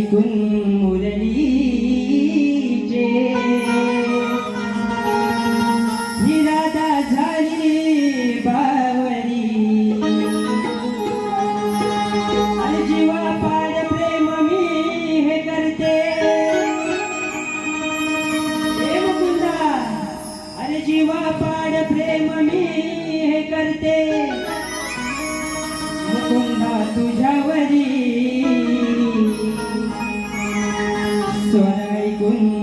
عليكم സ്വരായിക്കുന്നു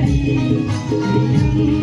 जीवा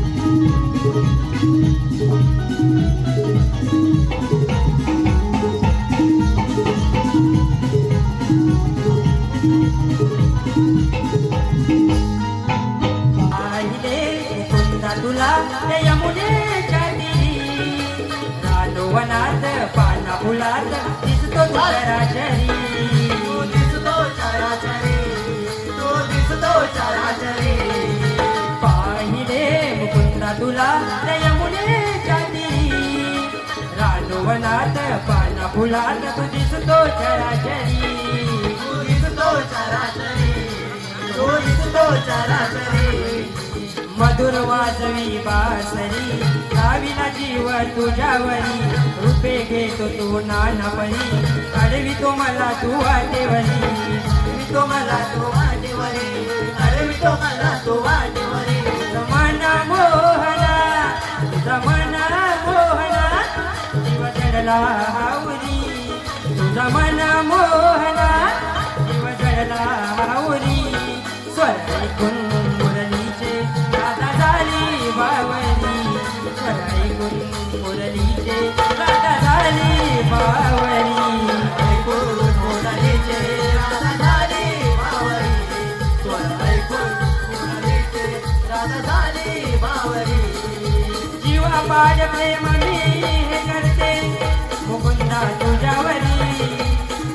तुला त्या यमुनेच्या तीरी रानवनात पाना फुलात दिसतो तू चराचरी दिसतो चराचरी. तो दिसतो चराचरी. पाहिले मुकुंदा तुला त्या यमुनेच्या तीरी रानवनात पाना फुलात तू दिसतो चराचरी. तू दिसतो चराचरी. तो दिसतो चराचरी. मधुर वाजवी बासरी लाविला जीव तुझ्यावरी रुपे घेतो तू नानपणी. अडवी तो मला तू वाटेवरी अडवी तो मला तो वाटेवरी अडवी तो मला तो वाटेवरी जमाना मोहना जमाना मोहना जीव जडला हावरी तुझा मोहना जीवा पाड हे करते मुकुंदा तुझ्यावरी.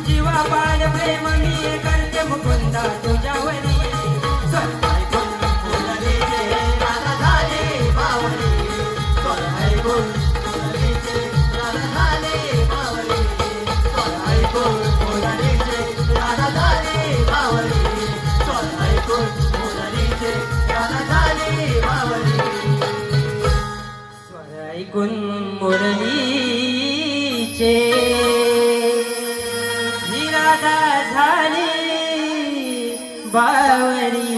जीवा पाड प्रेम हे करते मुकुंदा तुझ्यावरी. स्वर ऐकून मुरलीचे. निराधा झाली बावरी